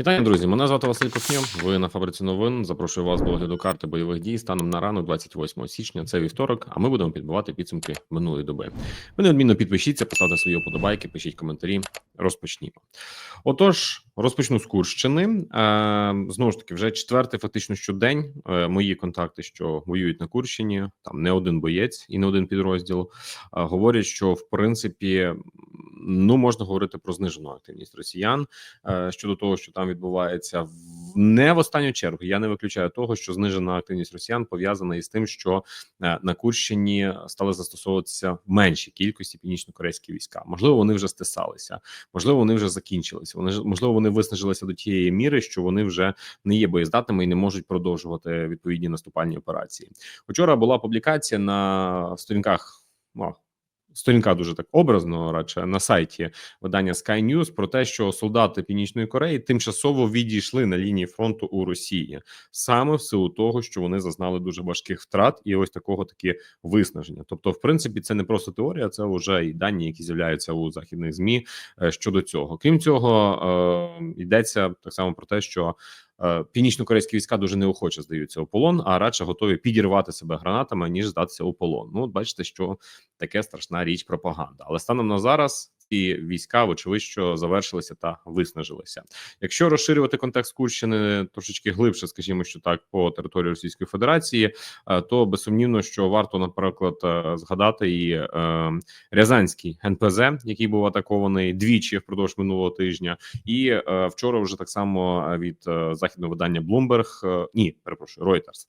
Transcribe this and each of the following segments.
Вітання, друзі. Мене звати Василь Кухнєв. Ви на фабриці новин. Запрошую вас до огляду карти бойових дій станом на ранок 28 січня. Це вівторок. А ми будемо підбивати підсумки минулої доби. Ви неодмінно підпишіться, поставте свої вподобайки, пишіть коментарі. Розпочнімо. Отож, розпочну з Курщини. Е, знову ж таки, вже четвертий фактично щодень. Е, мої контакти, що воюють на Курщині, там не один боєць і не один підрозділ. Е, говорять, що в принципі ну можна говорити про знижену активність росіян щодо того, що там відбувається, не в останню чергу. Я не виключаю того, що знижена активність росіян пов'язана із тим, що е, на Курщині стали застосовуватися в меншій кількості північно-корейські війська. Можливо, вони вже стисалися, можливо, вони вже закінчилися. Вони можливо, вони виснажилися до тієї міри, що вони вже не є боєздатними і не можуть продовжувати відповідні наступальні операції. Вчора була публікація на сторінках. ну, Сторінка дуже так образно, радше на сайті видання Sky News про те, що солдати Північної Кореї тимчасово відійшли на лінії фронту у Росії саме в силу того, що вони зазнали дуже важких втрат і ось такого такі виснаження. Тобто, в принципі, це не просто теорія, це вже і дані, які з'являються у західних змі е, щодо цього. Крім цього, е, йдеться так само про те, що північно-корейські війська дуже неохоче здаються у полон, а радше готові підірвати себе гранатами ніж здатися у полон. Ну, от бачите, що таке страшна річ пропаганда. Але станом на зараз ці війська, вочевидь, що завершилися та виснажилися. Якщо розширювати контекст Курщини трошечки глибше, скажімо, що так по території Російської Федерації, е, то безсумнівно, що варто, наприклад, е, згадати і е, Рязанський НПЗ, який був атакований двічі впродовж минулого тижня, і вчора вже так само від західного видання Bloomberg, ні, перепрошую, Reuters.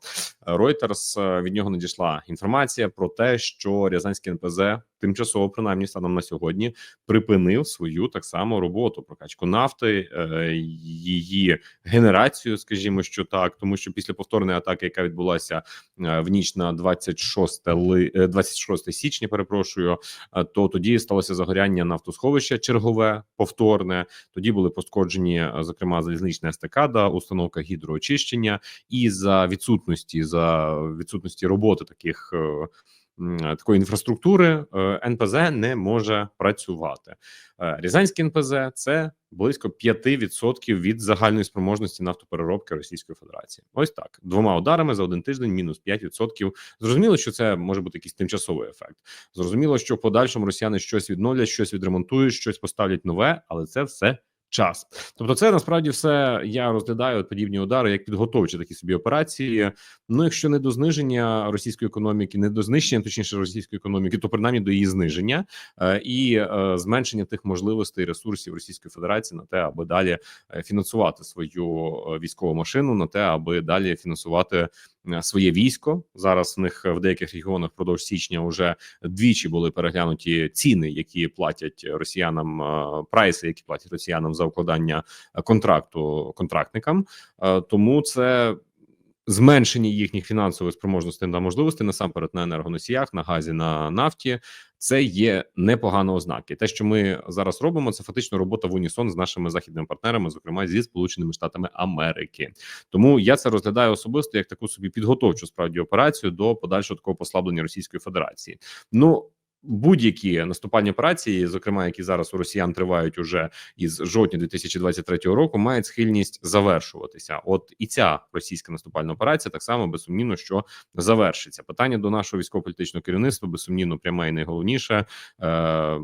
Reuters, від нього надійшла інформація про те, що Рязанський НПЗ тимчасово, принаймні станом на сьогодні, припинив свою так само роботу прокачку нафти, е, її генерацію, скажімо, що так, тому що після повторної атаки, яка відбулася е, в ніч на 26 ли, е, 26 січня, перепрошую, е, то тоді сталося загоряння нафтосховища чергове, повторне. Тоді були пошкоджені, е, зокрема, залізнична естакада, установка гідроочищення, і за відсутності за відсутності роботи таких. Е, Такої інфраструктури е, НПЗ не може працювати. Е, Рязанський НПЗ це близько 5% від загальної спроможності нафтопереробки Російської Федерації. Ось так двома ударами за один тиждень, мінус 5%. Зрозуміло, що це може бути якийсь тимчасовий ефект. Зрозуміло, що в подальшому росіяни щось відновлять, щось відремонтують, щось поставлять нове, але це все. Час, тобто, це насправді все я розглядаю подібні удари як підготовчі такі собі операції. Ну, якщо не до зниження російської економіки, не до знищення, точніше російської економіки, то принаймні до її зниження е, і е, зменшення тих можливостей ресурсів Російської Федерації на те, аби далі е, фінансувати свою е, військову машину, на те, аби далі фінансувати своє військо. Зараз в них в деяких регіонах впродовж січня вже двічі були переглянуті ціни, які платять росіянам, е, прайси, які платять росіянам за укладання е, контракту контрактникам. Е, Тому це зменшення їхніх фінансових спроможностей та можливостей насамперед на енергоносіях, на газі, на нафті. Це є непогано ознаки. Те, що ми зараз робимо, це фактично робота в унісон з нашими західними партнерами, зокрема зі Сполученими Штатами Америки. Тому я це розглядаю особисто як таку собі підготовчу справді операцію до подальшого такого послаблення Російської Федерації. Ну будь-які наступальні операції, зокрема які зараз у росіян тривають уже із жовтня 2023 року, мають схильність завершуватися. От і ця російська наступальна операція так само безсумнівно, що завершиться. Питання до нашого військово-політичного керівництва безсумнівно пряме і найголовніше. Е,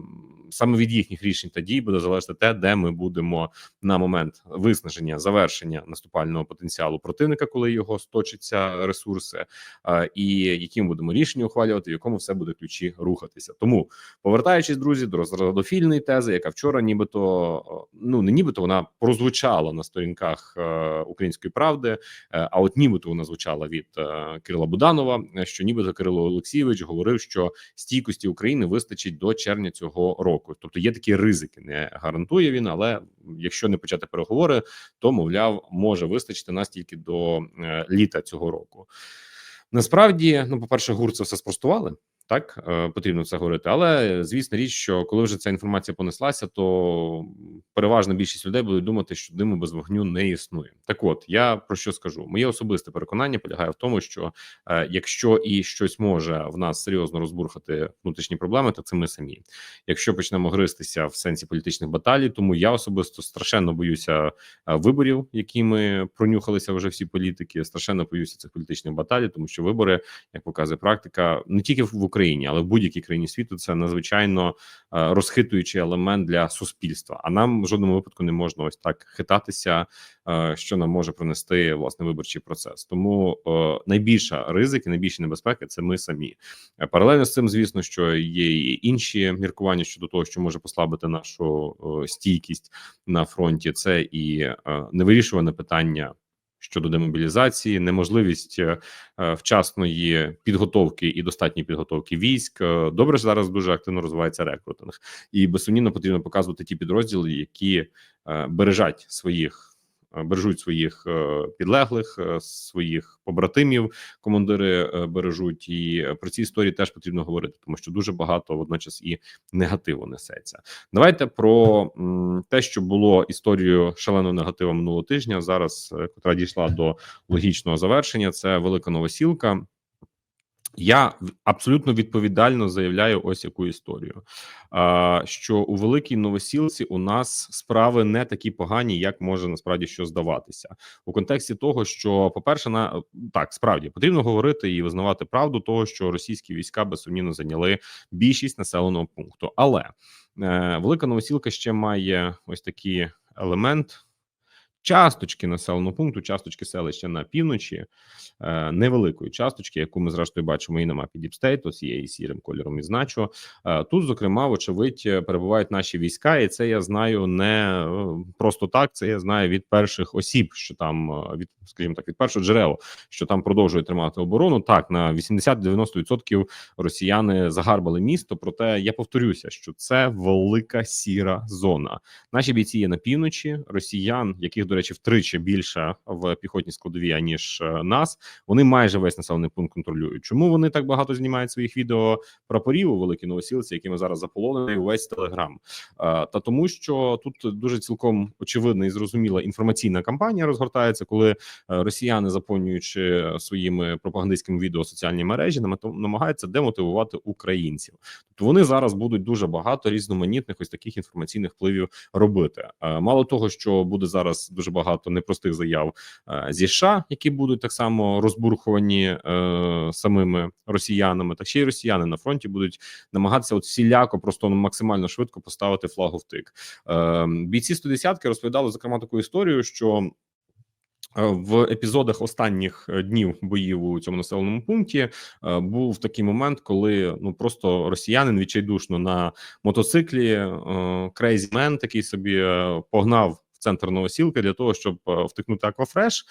Саме від їхніх рішень та дій буде залежати те, де ми будемо на момент виснаження завершення наступального потенціалу противника, коли його сточаться ресурси, е, і які ми будемо рішення ухвалювати, в якому все буде ключі рухатися. Тому повертаючись, друзі, до розрадофільної тези, яка вчора, нібито е, ну не нібито вона прозвучала на сторінках е, української правди, а от нібито вона звучала від Кирила Буданова, що нібито Кирило Олексійович говорив, що стійкості України вистачить до червня цього року. Тобто є такі ризики, не гарантує він, але якщо не почати переговори, то мовляв може вистачити нас тільки до е, літа цього року. Насправді, ну, по перше, гурт це все спростували. Так е, потрібно це говорити, але звісна річ, що коли вже ця інформація понеслася, то переважна більшість людей будуть думати, що диму без вогню не існує. Так, от я про що скажу? Моє особисте переконання полягає в тому, що е, якщо і щось може в нас серйозно розбурхати внутрішні проблеми, то це ми самі. Якщо почнемо гристися в сенсі політичних баталій, тому я особисто страшенно боюся е, виборів, якими пронюхалися вже всі політики. Страшенно боюся цих політичних баталій, тому що вибори, як показує практика, не тільки в Україні, але в будь-якій країні світу це надзвичайно е, розхитуючий елемент для суспільства. А нам в жодному випадку не можна ось так хитатися, е, що нам може принести власне виборчий процес. Тому е, найбільша ризик і найбільші небезпеки це ми самі. Паралельно з цим, звісно, що є і інші міркування щодо того, що може послабити нашу стійкість на фронті. Це і невирішуване питання. Щодо демобілізації, неможливість е, е, вчасної підготовки і достатньої підготовки військ. Е, Добре, зараз дуже активно розвивається рекрутинг, і безсумнівно потрібно показувати ті підрозділи, які бережать своїх. Е, Бережуть своїх е, підлеглих, е, своїх побратимів, командири бережуть, і про ці історії теж потрібно говорити, тому що дуже багато водночас і негативу несеться. Давайте про те, що було історією шаленого негатива минулого тижня. Зараз котра дійшла до логічного завершення. Це велика новосілка. Я абсолютно відповідально заявляю ось яку історію. Що у великій новосілці у нас справи не такі погані, як може насправді що здаватися, у контексті того, що, по-перше, на так справді потрібно говорити і визнавати правду того, що російські війська безсумнівно зайняли більшість населеного пункту. Але е, велика новосілка ще має ось такий елемент. Часточки населеного пункту, часточки селища на півночі, е, невеликої часточки, яку ми зрештою бачимо і на мапі Діпстейт, ось є і сірим кольором відзначу. Е, тут, зокрема, вочевидь, е, перебувають наші війська, і це я знаю не просто так. Це я знаю від перших осіб, що там від, скажімо так, від першого джерел, що там продовжують тримати оборону. Так на 80-90% росіяни загарбали місто. Проте я повторюся, що це велика сіра зона. Наші бійці є на півночі. Росіян, яких до речі, втричі більше в піхотній складовій аніж е, нас. Вони майже весь населений пункт контролюють. Чому вони так багато знімають своїх відео прапорів у великій новосілці, якими зараз заполонений увесь телеграм? Е, Та тому, що тут дуже цілком очевидна і зрозуміла інформаційна кампанія розгортається, коли е, росіяни, заповнюючи своїми пропагандистськими відео соціальні мережі, намагаються демотивувати українців. Вони зараз будуть дуже багато різноманітних ось таких інформаційних впливів робити. Е, Мало того, що буде зараз дуже багато непростих заяв е, зі США, які будуть так само розбурхувані е, самими росіянами, так ще й росіяни на фронті будуть намагатися от всіляко просто ну, максимально швидко поставити флагу в тик. Е, бійці 110-ки розповідали зокрема таку історію, що. Е, В епізодах останніх е, днів боїв у цьому населеному пункті е, був такий момент, коли ну просто росіянин відчайдушно на мотоциклі крейзімен такий собі погнав в центр новосілки для того, щоб втикнути аквафреш,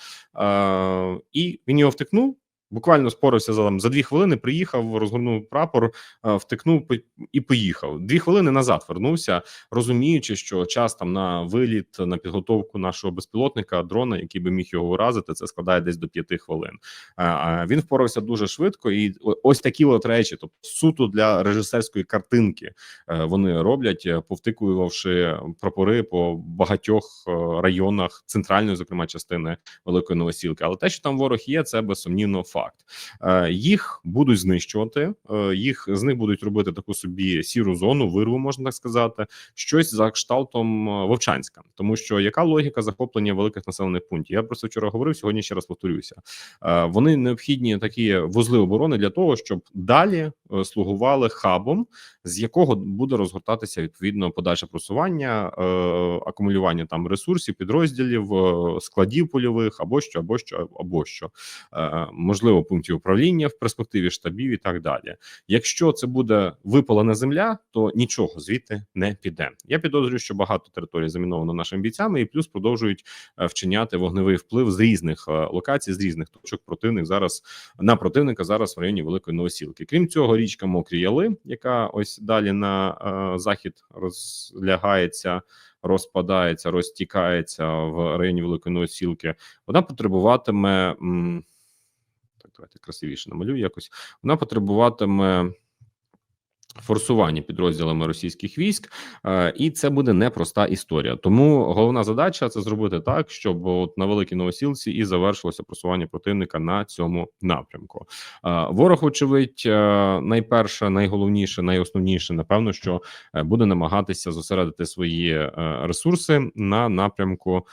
і він його втикнув. Буквально спорився за там за дві хвилини. Приїхав, розгорнув прапор, е, втикнув і поїхав. Дві хвилини назад вернувся, розуміючи, що час там на виліт на підготовку нашого безпілотника дрона, який би міг його уразити, це складає десь до п'яти хвилин. Е, а Він впорався дуже швидко, і ось такі от речі, тобто суто для режисерської картинки, е, вони роблять, е, повтикувавши прапори по багатьох е, районах центральної, зокрема частини великої новосілки. Але те, що там ворог є, це безсумнівно факт. Е, Їх будуть знищувати, е, їх з них будуть робити таку собі сіру зону, вирву, можна так сказати, щось за кшталтом е, Вовчанська, тому що яка логіка захоплення великих населених пунктів? Я про це вчора говорив. Сьогодні ще раз повторюся. Вони необхідні такі вузли оборони для того, щоб далі слугували хабом, з якого буде розгортатися відповідно подальше просування, акумулювання там ресурсів, підрозділів, складів польових або що, або що, або що, Е, можливо, пунктів управління в перспективі штабів і так далі. Якщо це буде випалена земля, то нічого звідти не піде. Я підозрюю, що багато територій заміновано нашими бійцями, і плюс продовжують е, вчиняти вогневий вплив з різних е, локацій, з різних точок противник зараз на противника зараз в районі Великої Новосілки. Крім цього, річка Мокрі Яли, яка ось далі на е, захід розлягається. Розпадається, розтікається в районі Великої Новосілки. Вона потребуватиме м. Давайте красивіше намалюю якось. Вона потребуватиме форсування підрозділами російських військ, е, і це буде непроста історія. Тому головна задача це зробити так, щоб от на великій новосілці і завершилося просування противника на цьому напрямку. Е, Ворог, очевидь, е, найперше, найголовніше, найосновніше, напевно, що буде намагатися зосередити свої ресурси на напрямку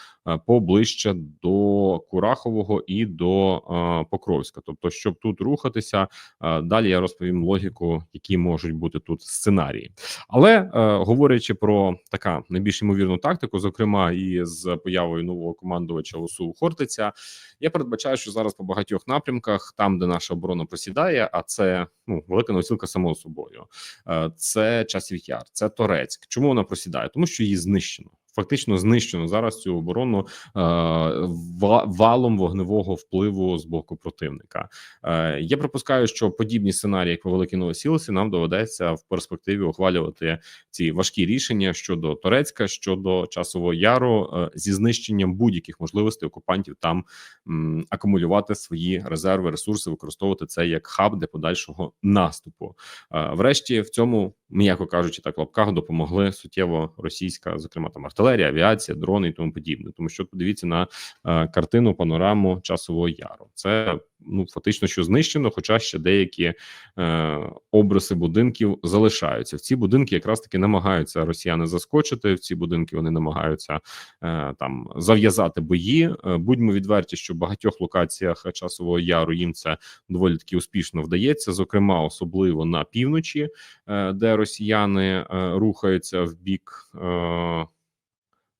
поближче до Курахового і до Покровська. Тобто, щоб тут рухатися, далі я розповім логіку, які можуть бути тут сценарії. Але е, говорячи про така найбільш ймовірну тактику, зокрема і з появою нового командувача ОСУ Хортиця, я передбачаю, що зараз по багатьох напрямках, там де наша оборона просідає, а це ну велика новосілка само собою. Е, Це часів яр, це Торецьк. Чому вона просідає? Тому що її знищено. Фактично знищено зараз цю оборону е, валом вогневого впливу з боку противника. Е, я припускаю, що подібні сценарії, як по великій новосілці, нам доведеться в перспективі ухвалювати ці важкі рішення щодо Торецька, щодо часового яру е, зі знищенням будь-яких можливостей окупантів там м, акумулювати свої резерви, ресурси, використовувати це як хаб для подальшого наступу. Врешті в цьому, м'яко кажучи, так лапках допомогли суттєво російська, зокрема там артилерія, авіація, дрони і тому подібне. Тому що подивіться на е, картину, панораму часового яру. Це ну фактично, що знищено, хоча ще деякі е, обриси будинків залишаються. В ці будинки якраз таки намагаються росіяни заскочити. В ці будинки вони намагаються е, там зав'язати бої. Е, будьмо відверті, що в багатьох локаціях часового яру їм це доволі таки успішно вдається. Зокрема, особливо на півночі, е, де росіяни е, рухаються в бік. Е,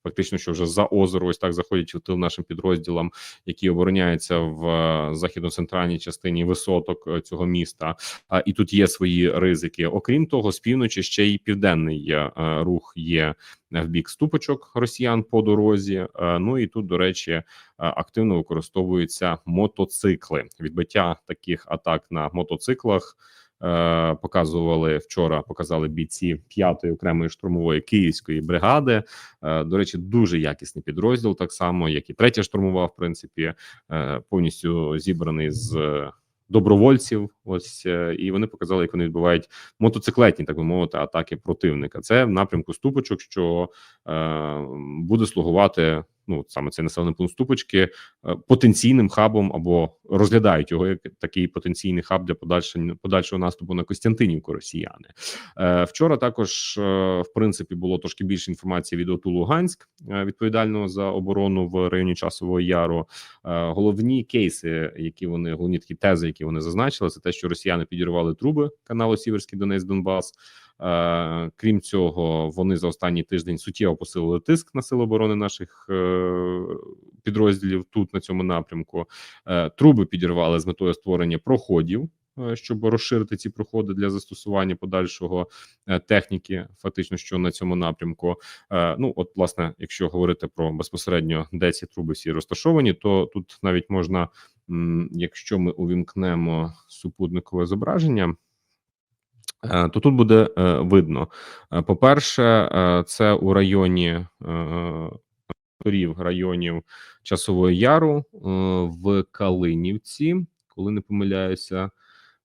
Фактично, що вже за озеро, ось так заходять в тил нашим підрозділам, які обороняються в е, західно-центральній частині висоток е, цього міста. А і тут є свої ризики. Окрім того, з півночі ще й південний е, рух є в бік ступочок росіян по дорозі. Ну і тут, до речі, активно використовуються мотоцикли. Відбиття таких атак на мотоциклах. Е, Показували вчора, показали бійці п'ятої окремої штурмової київської бригади. Е, До речі, дуже якісний підрозділ, так само як і третя штурмова, в принципі, е, повністю зібраний з добровольців. Ось і вони показали, як вони відбувають мотоциклетні, так би мовити, атаки противника. Це в напрямку ступочок, що е, буде слугувати. Ну саме цей населений пункт ступочки е, потенційним хабом або розглядають його як такий потенційний хаб для подальшого подальшого наступу на Костянтинівку. Росіяни е, вчора також е, в принципі було трошки більше інформації від ОТУ Луганськ, відповідального за оборону в районі часового яру. Головні кейси, які вони головні такі тези, які вони зазначили, це те, що росіяни підірвали труби каналу Сіверський Донець Донбас. Е, крім цього, вони за останній тиждень суттєво посилили тиск на сили оборони наших е, підрозділів тут на цьому напрямку. Е, труби підірвали з метою створення проходів. Щоб розширити ці проходи для застосування подальшого техніки, фактично, що на цьому напрямку. Ну, от, власне, якщо говорити про безпосередньо, де ці труби всі розташовані, то тут навіть можна, якщо ми увімкнемо супутникове зображення, то тут буде е, видно. Е, По-перше, е, це у районі е, районів Часового Яру е, в Калинівці, коли не помиляюся.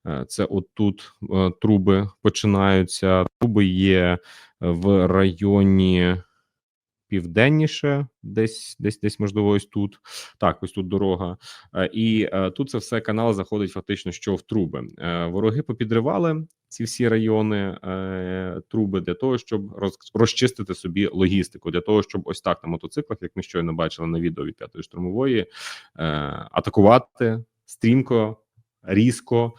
Е, Це отут е, труби починаються. Труби є в районі південніше, десь, десь, десь, можливо, ось тут. Так, ось тут дорога. Е, І е, тут це все канал заходить фактично що в труби. Е, Вороги попідривали ці всі райони труби для того, щоб розчистити собі логістику, для того, щоб ось так на мотоциклах, як ми щойно бачили на відео від п'ятої штурмової, атакувати стрімко, різко.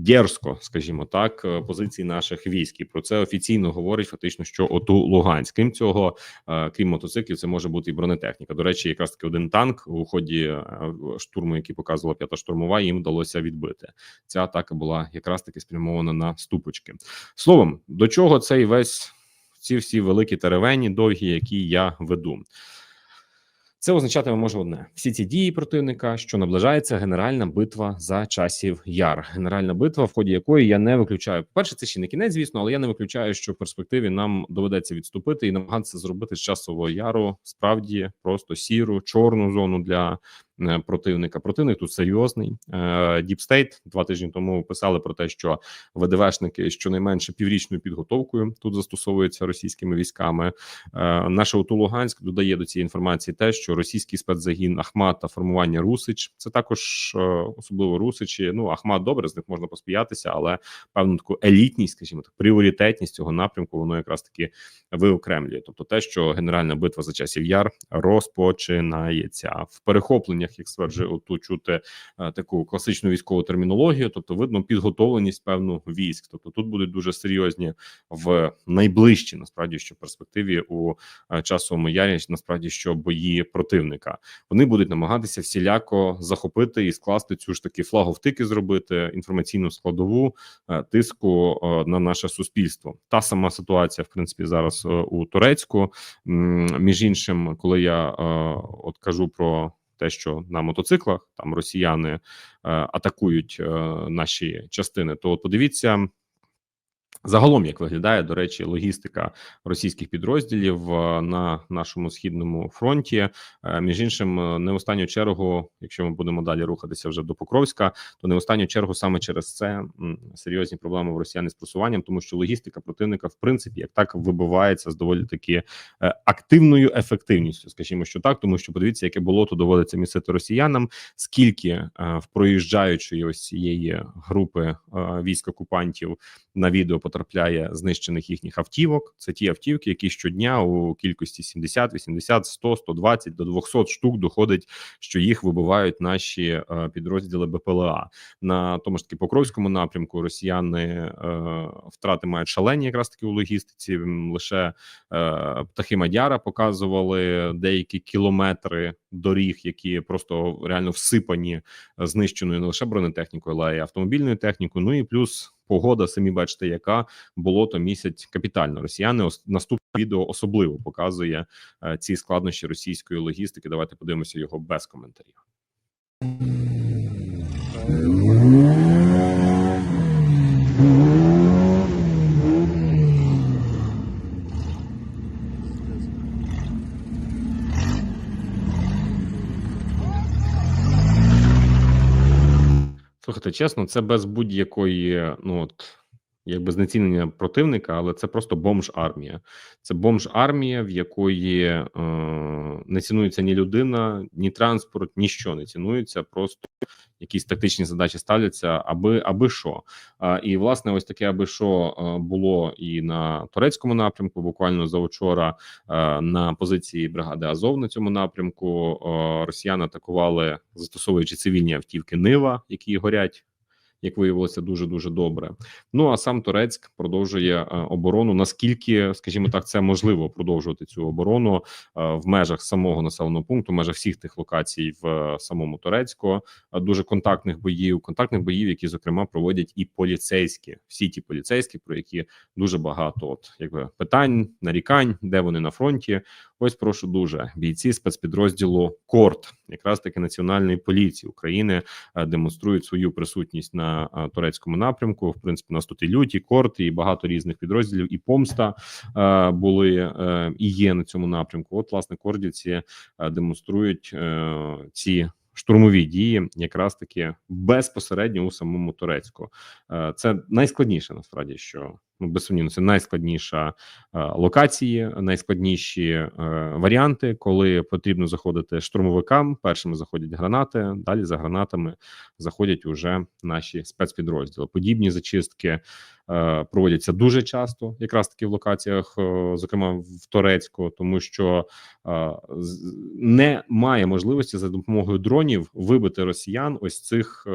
Дерзко, скажімо так, е, позиції наших військ і про це офіційно говорить фактично, що ОТУ Луганськ. Крім цього, е, крім мотоциклів, це може бути і бронетехніка. До речі, якраз таки один танк у ході е, штурму, який показувала п'ята штурмова, їм вдалося відбити. Ця атака була якраз таки спрямована на ступочки. Словом, до чого цей весь ці всі великі теревені, довгі, які я веду. Це означатиме може одне: всі ці дії противника, що наближається генеральна битва за часів яр. Генеральна битва, в ході якої я не виключаю. Перше, це ще не кінець, звісно, але я не виключаю, що в перспективі нам доведеться відступити і намагатися зробити з часового яру справді просто сіру чорну зону для противника. Противник тут серйозний. Діпстейт два тижні тому писали про те, що ВДВшники щонайменше піврічною підготовкою тут застосовуються російськими військами. Е, Наше ОТУ Луганськ додає до цієї інформації те, що російський спецзагін Ахмат та формування Русич це також е, особливо Русичі. Ну Ахмат добре з них можна поспіятися, але певну таку елітність, скажімо так, пріоритетність цього напрямку воно якраз таки виокремлює. Тобто, те, що генеральна битва за часів яр розпочинається в перехопленнях, як стверджує ОТУ, чути е, таку класичну військову термінологію, тобто видно підготовленість певну військ. Тобто тут будуть дуже серйозні в найближчій насправді що перспективі у е, часовому ярі насправді що бої противника вони будуть намагатися всіляко захопити і скласти цю ж таки флаговтики, зробити інформаційну складову е, тиску на наше суспільство. Та сама ситуація, в принципі, зараз у Турецьку. Між іншим, коли я от кажу про те, що на мотоциклах там росіяни е, атакують е, наші частини, то от подивіться. Загалом, як виглядає до речі, логістика російських підрозділів е, на нашому східному фронті, Е, між іншим, е, не в останню чергу, якщо ми будемо далі рухатися вже до Покровська, то не в останню чергу саме через це серйозні проблеми в росіян з просуванням, тому що логістика противника, в принципі, як так вибивається з доволі таки активною ефективністю, скажімо, що так, тому що подивіться, яке болото доводиться місити росіянам, скільки в проїжджаючої ось цієї групи військ окупантів на відео потрапляє знищених їхніх автівок. Це ті автівки, які щодня у кількості 70, 80, 100, 120 до 200 штук доходить, що їх вибивають наші е, підрозділи БПЛА на тому ж таки Покровському напрямку. Росіяни е, втрати мають шалені, якраз таки у логістиці. Лише е, птахи Мадяра показували деякі кілометри доріг, які просто реально всипані знищеною не лише бронетехнікою, але й автомобільною технікою. Ну і плюс погода, самі бачите, яка болото місяць капітально. Росіяни ос- наступне відео особливо показує е, ці складнощі російської логістики. Давайте подивимося його без коментарів. Чесно, це без будь-якої, ну от якби знецінення противника, але це просто бомж-армія. Це бомж-армія, в якої е, не цінується ні людина, ні транспорт, ніщо не цінується. Просто якісь тактичні задачі ставляться, аби аби що. А, і власне, ось таке, аби що е, було і на турецькому напрямку. Буквально завчора е, на позиції бригади Азов на цьому напрямку е, росіяни атакували, застосовуючи цивільні автівки Нива, які горять. Як виявилося, дуже дуже добре. Ну а сам Турецьк продовжує е, оборону. Наскільки, скажімо так, це можливо продовжувати цю оборону е, в межах самого населеного пункту, в межах всіх тих локацій в е, самому Турецьку, дуже контактних боїв, контактних боїв, які зокрема проводять і поліцейські, всі ті поліцейські, про які дуже багато от якби питань, нарікань, де вони на фронті. Ось прошу дуже бійці спецпідрозділу Корт, якраз таки національної поліції України, демонструють свою присутність на е, турецькому напрямку. В принципі, у нас тут і люті, корт, і багато різних підрозділів, і помста е, були е, і є на цьому напрямку. От, власне, кордівці е, демонструють е, ці. Штурмові дії якраз таки безпосередньо у самому Турецьку. Це найскладніше насправді, що ну безсумнівно, це найскладніша е, локації, найскладніші е, варіанти, коли потрібно заходити штурмовикам. Першими заходять гранати, далі за гранатами заходять уже наші спецпідрозділи. Подібні зачистки е, проводяться дуже часто, якраз таки в локаціях, зокрема в Турецьку, тому що немає можливості за допомогою дронів вибити росіян ось цих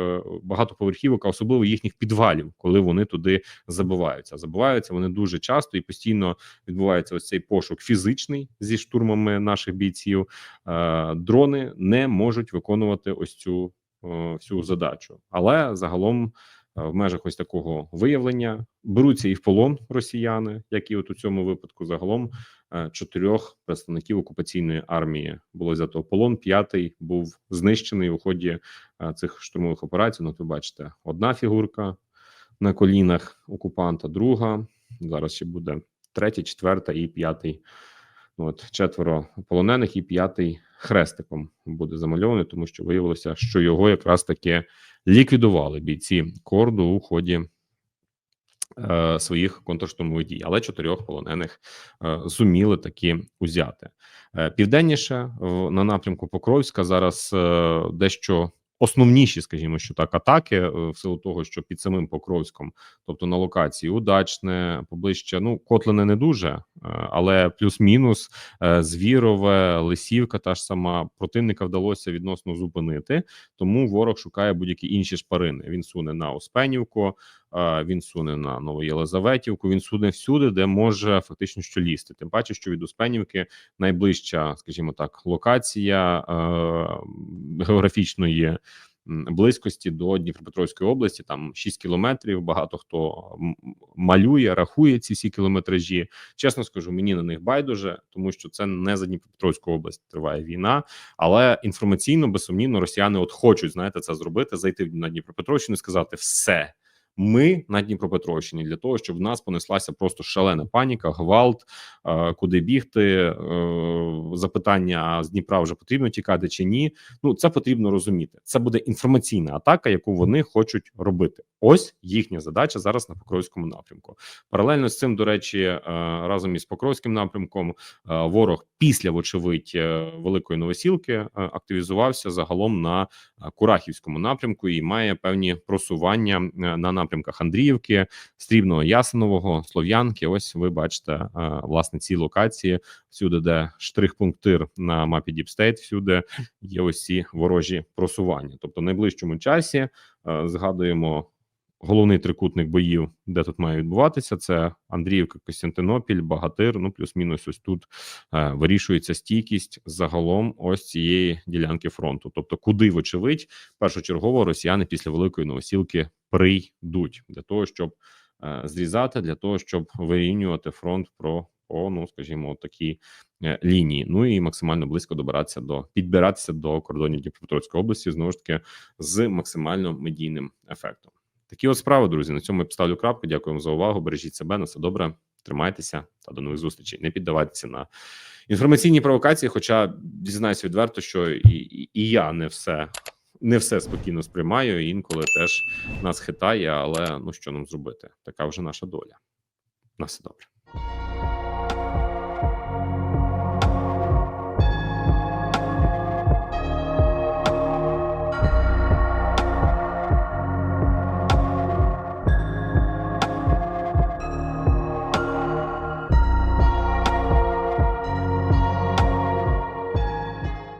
багатоповерхівок, а особливо їхніх підвалів, коли вони туди забиваються. Забиваються вони дуже часто і постійно відбувається ось цей пошук фізичний зі штурмами наших бійців. Е, Дрони не можуть виконувати ось цю е, всю задачу, але загалом. е, В межах ось такого виявлення беруться і в полон росіяни, як і от у цьому випадку, загалом чотирьох представників окупаційної армії було взято в полон. П'ятий був знищений у ході цих штурмових операцій. Ну, ви бачите, одна фігурка на колінах окупанта, друга. Зараз ще буде третя, четверта і п'ятий. От четверо полонених і п'ятий хрестиком буде замальований, тому що виявилося, що його якраз таки ліквідували бійці корду у ході е, своїх контрштурмових дій, але чотирьох полонених е, зуміли таки узяти. Е, південніше в- на напрямку Покровська зараз е, дещо основніші, скажімо, що так, атаки е, в силу того, що під самим Покровськом, тобто на локації удачне, поближче, ну Котлине не дуже, е, але плюс-мінус е, Звірове, Лисівка, та ж сама противника вдалося відносно зупинити. Тому ворог шукає будь-які інші шпарини. Він суне на Успенівку, він суне на Новоєлизаветівку. Він суне всюди, де може фактично що лізти. Тим паче, що від Успенівки найближча, скажімо так, локація географічно є. м, Близькості до Дніпропетровської області там 6 кілометрів. Багато хто малює, рахує ці всі кілометражі. Чесно скажу, мені на них байдуже, тому що це не за Дніпропетровську область триває війна. Але інформаційно безсумнівно росіяни от хочуть знаєте це зробити, зайти на Дніпропетровщину і сказати все. Ми на Дніпропетровщині для того, щоб в нас понеслася просто шалена паніка, гвалт, е, куди бігти, е, запитання з Дніпра вже потрібно тікати чи ні. Ну це потрібно розуміти. Це буде інформаційна атака, яку вони хочуть робити. Ось їхня задача зараз на Покровському напрямку. Паралельно з цим, до речі, е, разом із Покровським напрямком ворог після, вочевидь, великої новосілки активізувався загалом на Курахівському напрямку і має певні просування на напрямках Андріївки, Стрібного Ясенового, Слов'янки. Ось ви бачите е, власне ці локації, всюди, де штрих-пунктир на мапі State, всюди є ось ці ворожі просування. Тобто, в найближчому часі е, згадуємо. Головний трикутник боїв, де тут має відбуватися, це Андріївка, Костянтинопіль, Багатир. Ну плюс-мінус, ось тут е, вирішується стійкість загалом ось цієї ділянки фронту. Тобто, куди, вочевидь, першочергово росіяни після великої новосілки прийдуть для того, щоб е, зрізати, для того, щоб вирівнювати фронт про по, ну скажімо, такі е, лінії. Ну і максимально близько добиратися до підбиратися до кордонів Дніпропетровської області знову ж таки з максимально медійним ефектом. Такі от справи, друзі. На цьому я поставлю крапку. Дякуємо за увагу. Бережіть себе на все добре. Тримайтеся та до нових зустрічей. Не піддавайтеся на інформаційні провокації. Хоча дізнаюся відверто, що і, і, і я не все не все спокійно сприймаю. Інколи теж нас хитає, але ну що нам зробити? Така вже наша доля. На все добре.